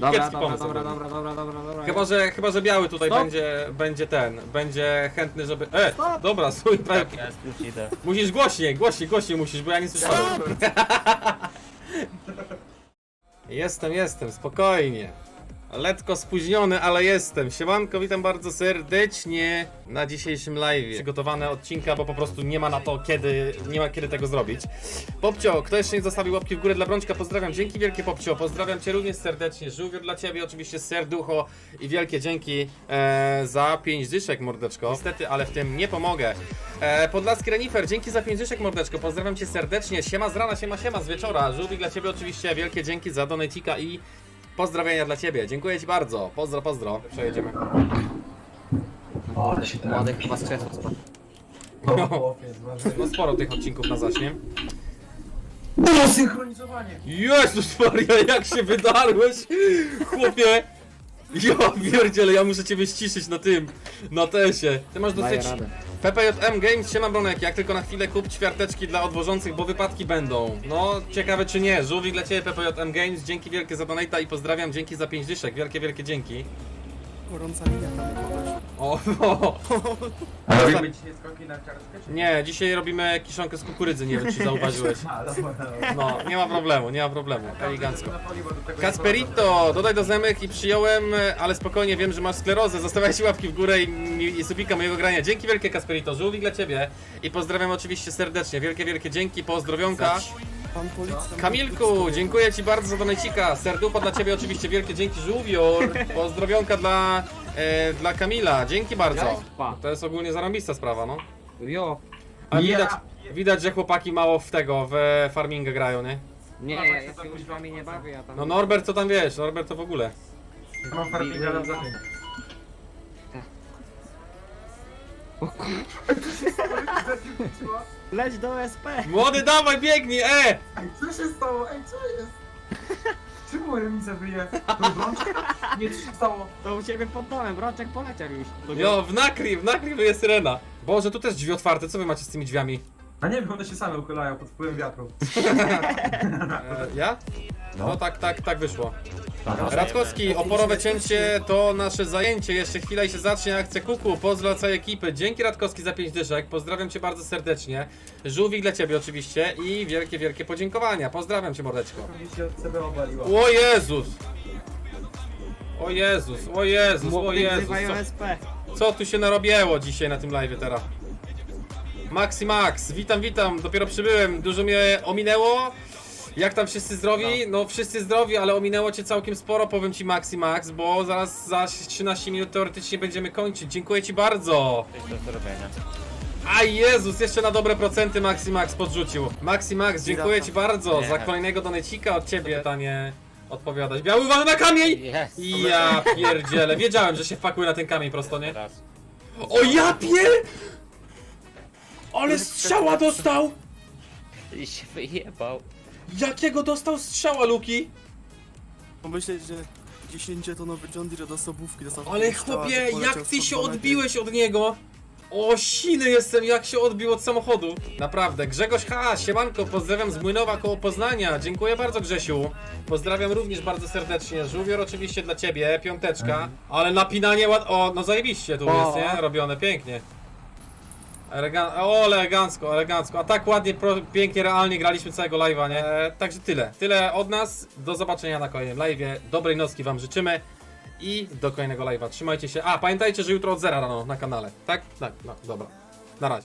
Dobra, Kiepski dobra, pomysł dobra, dobra, dobra, dobra, dobra. Chyba, że, chyba, że biały tutaj Stop. będzie, będzie ten, będzie chętny, żeby... E, Stop. dobra, stój, prawie... Tak jest, już idę. Musisz głośniej, głośniej, głośniej musisz, bo ja nie słyszałem. Jestem, jestem, spokojnie. Letko spóźniony, ale jestem. Siemanko, witam bardzo serdecznie na dzisiejszym live. Przygotowane odcinka, bo po prostu nie ma na to kiedy, nie ma kiedy tego zrobić. Popcio, kto jeszcze nie zostawił łapki w górę dla Brączka, pozdrawiam. Dzięki wielkie Popcio, pozdrawiam Cię również serdecznie. Żółwier dla Ciebie, oczywiście serducho i wielkie dzięki e, za 5 dyszek, mordeczko. Niestety, ale w tym nie pomogę. E, Podlaski Renifer, dzięki za 5 dyszek, mordeczko. Pozdrawiam Cię serdecznie. Siema z rana, siema, siema z wieczora. Żółwik dla Ciebie oczywiście wielkie dzięki za donecika i pozdrowienia dla Ciebie. Dziękuję Ci bardzo. Pozdro, pozdro. Przejedziemy. O, ale się teraz. Młody chyba z krzesła spadł. O. No sporo tych odcinków na zaśnie. Synchronizowanie! Jezus Maria, jak się wydarłeś, chłopie! Ja pierdzielę, ja muszę ciebie ściszyć na tym, na tesie. Ty masz Daję dosyć... radę. PPJM Games, siema Bronek, jak tylko na chwilę kup ćwiarteczki dla odwożących, bo wypadki będą. No, ciekawe czy nie. Żółwik dla ciebie PPJM Games, dzięki wielkie za donata i pozdrawiam, dzięki za 5 dyszek, wielkie, wielkie dzięki. Gorąca linia tam kogoś. O, o, A robimy dzisiaj skoki na kartkę? czy nie, dzisiaj robimy kiszonkę z kukurydzy, nie wiem czy zauważyłeś. A, dobra, dobra. No, nie ma problemu, nie ma problemu, elegancko. Na poli, bo do tego Kasperito, dodaj do zemek i przyjąłem, ale spokojnie wiem, że masz sklerozę. Zostawiajcie łapki w górę i, i subika mojego grania. Dzięki wielkie Kasperito, żółwik dla ciebie. I pozdrawiam oczywiście serdecznie. Wielkie, wielkie dzięki, pozdrowionka. Pan policjant. Kamilku, dziękuję ci bardzo za donecika. Serducho dla ciebie oczywiście wielkie dzięki, żółwior. Pozdrowionka dla, e, dla Kamila, dzięki bardzo. Pa. To jest ogólnie zarąbista sprawa, no. Jo. A widać, widać, że chłopaki mało w tego, w farminga grają, nie? Nie, No, ja, się z wami nie bawię, ja tam... No Norbert, co tam wiesz? Norbert to w ogóle. Mam farminga na zachód. Leć do SP! Młody, dawaj, biegnij, e! Ej, co się stało? Ej, co jest? Czemu remisę wyje? To? Nie, co się stało? To u ciebie pod domem, Broczek poleciał już. Jo, w nakry, w nakry jest syrena. Boże, tu też drzwi otwarte, co wy macie z tymi drzwiami? A nie wiem, one się same uchylają pod wpływem wiatru. E, ja? No tak, tak, tak wyszło. Radkowski, oporowe cięcie to nasze zajęcie. Jeszcze chwila i się zacznie akcja kuku. Pozdro całej ekipy. Dzięki Radkowski za 5 dyszek. Pozdrawiam cię bardzo serdecznie. Żółwik dla ciebie oczywiście i wielkie, wielkie podziękowania. Pozdrawiam cię mordeczko. O Jezus! O Jezus, o Jezus, o Jezus. Co, co tu się narobiło dzisiaj na tym live teraz? Maxi Max, witam, witam, dopiero przybyłem, dużo mnie ominęło. Jak tam wszyscy zdrowi? No wszyscy zdrowi, ale ominęło cię całkiem sporo, powiem ci Maxi Max, bo zaraz za 13 minut teoretycznie będziemy kończyć. Dziękuję ci bardzo. Coś do zrobienia. A Jezus, jeszcze na dobre procenty Maxi Max podrzucił. Maxi Max, dziękuję ci bardzo Nie. za kolejnego donecika od ciebie. Pytanie odpowiadać. Biały uważaj na kamień! Jest! Ja pierdzielę, wiedziałem, że się wpakuje na ten kamień prosto, nie? O ja pier... Ale strzała dostał! I się wyjebał. Jakiego dostał strzała, Luki? Pomyśleć, że 10-tonowy John Deere do sobówki dostał Ale chłopie, jak ty się 102 metry. odbiłeś od niego? O, siny jestem, jak się odbił od samochodu. Naprawdę. Grzegorz H., siemanko, pozdrawiam z Młynowa koło Poznania. Dziękuję bardzo, Grzesiu. Pozdrawiam również bardzo serdecznie. Żółwior oczywiście dla ciebie, piąteczka. Ale napinanie ład... O, no zajebiście tu O. jest, nie? Robione, pięknie. Elegan... O, elegancko, elegancko. A tak ładnie, pięknie, realnie graliśmy całego live'a, nie? E, także tyle. Tyle od nas. Do zobaczenia na kolejnym live'ie. Dobrej nocki wam życzymy. I do kolejnego live'a. Trzymajcie się. A, pamiętajcie, że jutro od zera rano na kanale. Tak? Tak, no, dobra. Na razie.